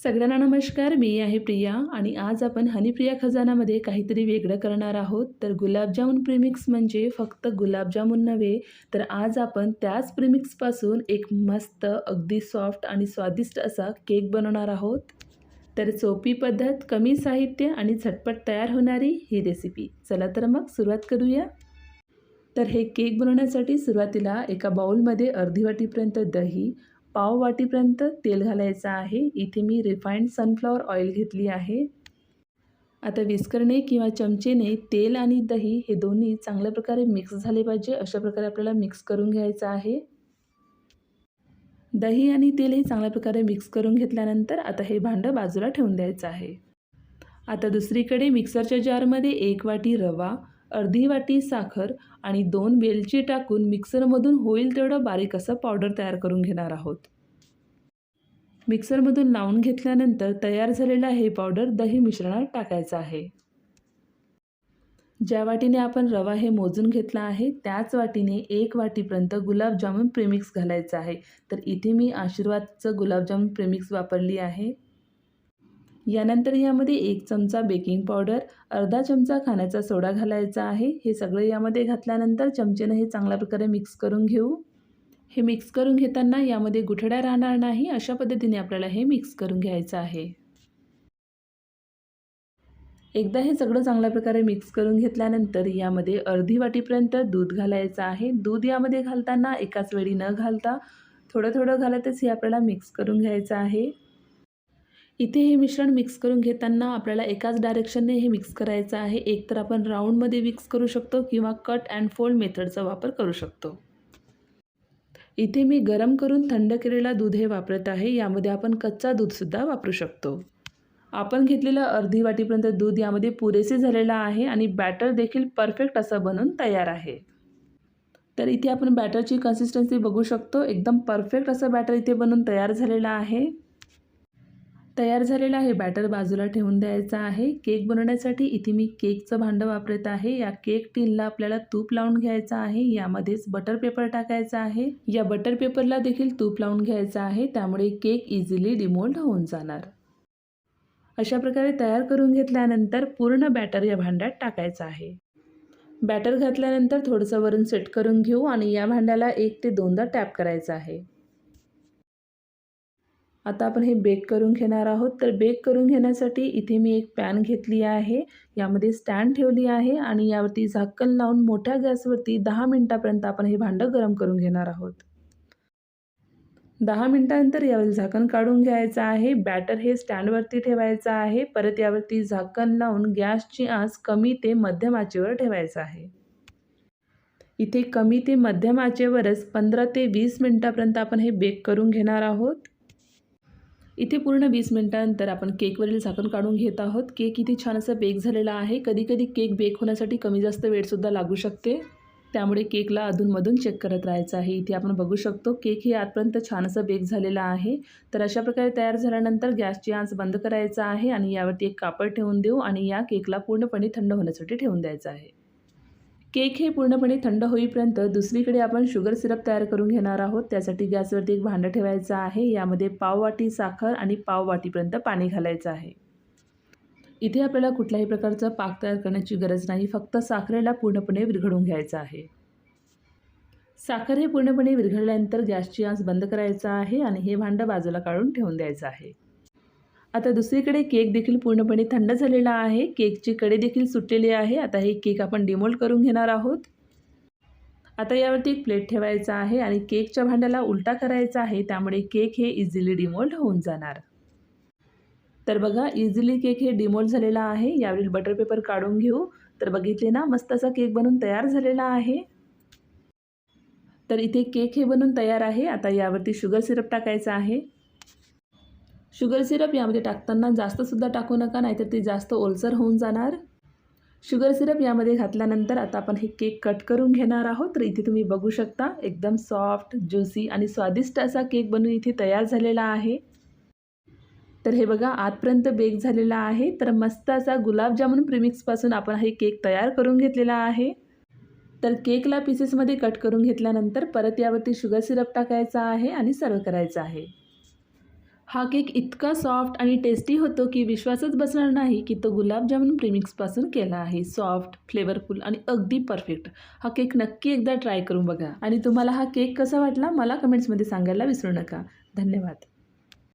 सगळ्यांना नमस्कार मी आहे प्रिया आणि आज आपण हनीप्रिया खजानामध्ये काहीतरी वेगळं करणार आहोत. तर गुलाबजामुन प्रिमिक्स म्हणजे फक्त गुलाबजामुन नव्हे तर आज आपण त्याच प्रिमिक्सपासून एक मस्त अगदी सॉफ्ट आणि स्वादिष्ट असा केक बनवणार आहोत. तर सोपी पद्धत कमी साहित्य आणि झटपट तयार होणारी ही रेसिपी चला तर मग सुरुवात करूया. तर हे केक बनवण्यासाठी सुरुवातीला एका बाउलमध्ये अर्धी वाटीपर्यंत दही पाव वाटीपर्यंत तेल घालायचं आहे. इथे मी रिफाईंड सनफ्लॉवर ऑइल घेतली आहे. आता विस्करणे किंवा चमचेने तेल आणि दही हे दोन्ही चांगल्या प्रकारे मिक्स झाले पाहिजे अशा प्रकारे आपल्याला मिक्स करून घ्यायचं आहे. दही आणि तेल हे चांगल्या प्रकारे मिक्स करून घेतल्यानंतर आता हे भांडं बाजूला ठेवून द्यायचं आहे. आता दुसरीकडे मिक्सरच्या जारमध्ये एक वाटी रवा अर्धी वाटी साखर आणि दोन वेलची टाकून मिक्सरमधून होईल तेवढं बारीक असं पावडर तयार करून घेणार आहोत. मिक्सरमधून लावून घेतल्यानंतर तयार झालेला हे पावडर दही मिश्रणात टाकायचं आहे. ज्या वाटीने आपण रवा हे मोजून घेतला आहे त्याच वाटीने एक वाटीपर्यंत गुलाबजामुन प्रेमिक्स घालायचं आहे. तर इथे मी आशीर्वादचं गुलाबजामुन प्रेमिक्स वापरली आहे. यानंतर यामध्ये एक चमचा बेकिंग पावडर अर्धा चमचा खाण्याचा सोडा घालायचा आहे. हे सगळं यामध्ये घातल्यानंतर चमचेनं हे चांगल्या प्रकारे मिक्स करून घेऊ. हे मिक्स करून घेताना यामध्ये गुठड्या राहणार नाही अशा पद्धतीने आपल्याला हे मिक्स करून घ्यायचं आहे. एकदा हे सगळं चांगल्या प्रकारे मिक्स करून घेतल्यानंतर यामध्ये अर्धी वाटीपर्यंत दूध घालायचं आहे. दूध यामध्ये घालताना एकाच वेळी न घालता थोडं थोडं घालतच हे आपल्याला मिक्स करून घ्यायचं आहे. इथे हे मिश्रण मिक्स करून घेताना आपल्याला एकाच डायरेक्शनने हे मिक्स करायचं आहे. एक तर आपण राऊंडमध्ये मिक्स करू शकतो किंवा कट अँड फोल्ड मेथडचा वापर करू शकतो. इथे मी गरम करून थंड केलेला दूध हे वापरत आहे. यामध्ये आपण कच्चा दूधसुद्धा वापरू शकतो. आपण घेतलेलं अर्धी वाटीपर्यंत दूध यामध्ये पुरेसे झालेलं आहे आणि बॅटर देखील परफेक्ट असं बनून तयार आहे. तर इथे आपण बॅटरची कन्सिस्टन्सी बघू शकतो. एकदम परफेक्ट असं बॅटर इथे बनून तयार झालेलं आहे. तयार झालेला आहे. बॅटर बाजूला ठेवून द्यायचं आहे. केक बनवण्यासाठी इथे मी केकचं भांडं वापरत आहे. या केक टीनला आपल्याला तूप लावून घ्यायचं आहे. यामध्येच बटर पेपर टाकायचा आहे. या बटर पेपरला देखील तूप लावून घ्यायचं आहे. त्यामुळे केक इझिली डिमोल्ड होऊन जाणार. अशा प्रकारे तयार करून घेतल्यानंतर पूर्ण बॅटर या भांड्यात टाकायचं आहे. बॅटर घातल्यानंतर थोडंसं वरून सेट करून घेऊ आणि या भांड्याला एक ते दोनदा टॅप करायचं आहे. आता आपण हे बेक करून घेणार आहोत. तर बेक करून घेण्यासाठी इथे मी एक पॅन घेतली आहे. यामध्ये स्टँड ठेवली आहे आणि यावरती झाकण लावून मोठ्या गॅसवरती दहा मिनटापर्यंत आपण हे भांडं गरम करून घेणार आहोत. दहा मिनटानंतर यावर झाकण काढून घ्यायचं आहे. बॅटर हे स्टँडवरती ठेवायचं आहे. परत यावरती झाकण लावून गॅसची आस कमी ते मध्यम आचेवर ठेवायचं आहे. इथे कमी ते मध्यम आचेवरच पंधरा ते वीस मिनटापर्यंत आपण हे बेक करून घेणार आहोत. इथे पूर्ण वीस मिनटानंतर आपण केकवरील झाकण काढून घेत आहोत. केक इथे छान असा बेक झालेला आहे. कधीकधी केक बेक होण्यासाठी कमी जास्त वेळसुद्धा लागू शकते. त्यामुळे केकला अधूनमधून चेक करत राहायचं आहे. इथे आपण बघू शकतो केक हे आतपर्यंत छान असं बेक झालेला आहे. तर अशा प्रकारे तयार झाल्यानंतर गॅसची आंच बंद करायचा आहे आणि यावरती एक कापड ठेवून देऊ आणि या केकला पूर्णपणे थंड होण्यासाठी ठेवून द्यायचं आहे. केक हे पूर्णपणे थंड होईपर्यंत दुसरीकडे आपण शुगर सिरप तयार करून घेणार आहोत. त्यासाठी गॅसवरती एक भांडं ठेवायचं आहे. यामध्ये पाववाटी साखर आणि पाववाटीपर्यंत पाणी घालायचं आहे. इथे आपल्याला कुठल्याही प्रकारचं पाक तयार करण्याची गरज नाही. फक्त साखरेला पूर्णपणे विरघळून घ्यायचं आहे. साखर हे पूर्णपणे विरघळल्यानंतर गॅसची आज बंद करायचा आहे आणि हे भांडं बाजूला काढून ठेवून द्यायचं आहे. आता दुसरीकडे केक देखील पूर्णपणे थंड झालेला आहे. केकची कडे देखील सुटलेली आहे. आता हे केक आपण डिमोल्ड करून घेणार आहोत. आता यावरती एक प्लेट ठेवायचा आहे आणि केकच्या भांड्याला उलटा करायचा आहे. त्यामुळे केक हे इझिली डिमोल्ड होऊन जाणार. तर बघा इझिली केक हे डिमोल्ड झालेला आहे. यावरील बटर पेपर काढून घेऊ. तर बघितले ना मस्त असा केक बनून तयार झालेला आहे. तर इथे केक हे बनून तयार आहे. आता यावरती शुगर सिरप टाकायचा आहे. शुगर सिरप यामध्ये टाकताना जास्तसुद्धा टाकू नका नाहीतर ते जास्त ओलसर होऊन जाणार. शुगर सिरप यामध्ये घातल्यानंतर आता आपण हे केक कट करून घेणार आहोत. तर इथे तुम्ही बघू शकता एकदम सॉफ्ट ज्युसी आणि स्वादिष्ट असा केक बनून इथे तयार झालेला आहे. तर हे बघा आतपर्यंत बेक झालेला आहे. तर मस्त असा गुलाबजामुन प्रिमिक्सपासून आपण हे केक तयार करून घेतलेला आहे. तर केकला पीसेसमध्ये कट करून घेतल्यानंतर परत यावरती शुगर सिरप टाकायचा आहे आणि सर्व करायचं आहे. हा केक इतका सॉफ्ट आणि टेस्टी होतो की विश्वासच बसणार नाही की तो गुलाबजामुन प्रीमिक्सपासून केला आहे. सॉफ्ट फ्लेवरफुल आणि अगदी परफेक्ट. हा केक नक्की एकदा ट्राय करून बघा. आणि तुम्हाला हा केक कसा वाटला मला कमेंट्समध्ये सांगायला विसरू नका. धन्यवाद.